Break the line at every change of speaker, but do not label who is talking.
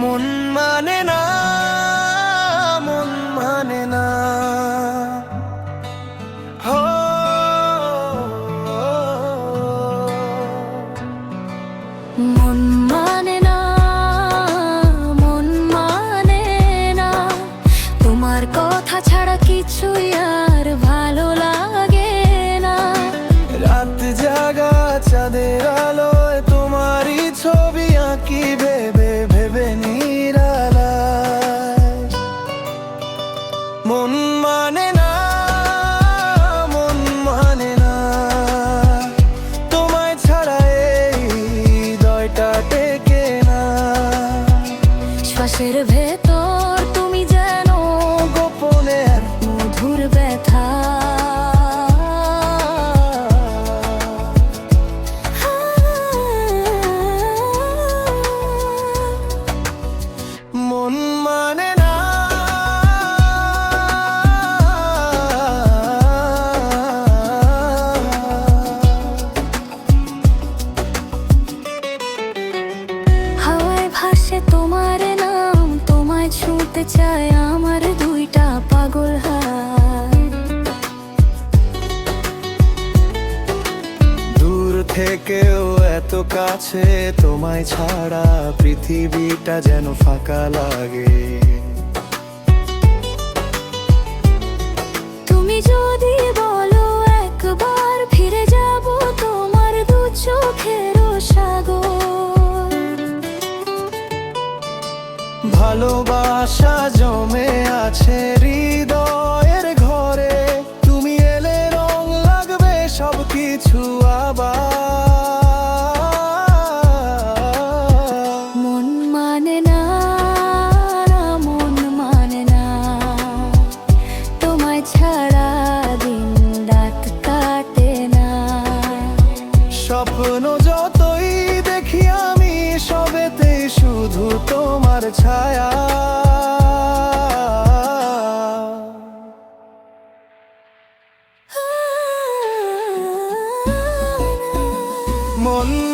মন মানে না মন মানে না। হো
মন মন মানে না
মন মানে না। তোমায় ছাড়া এই দয়টা টেকে না।
শ্বাসের ভেতর তোমায় চায় আমার দুইটা পাগল হাত।
দূর থেকেও এত কাছে, তোমায় ছাড়া পৃথিবীটা যেন ফাঁকা লাগে।
ভালোবাসা জমে আছে হৃদয়। 가득
차야 못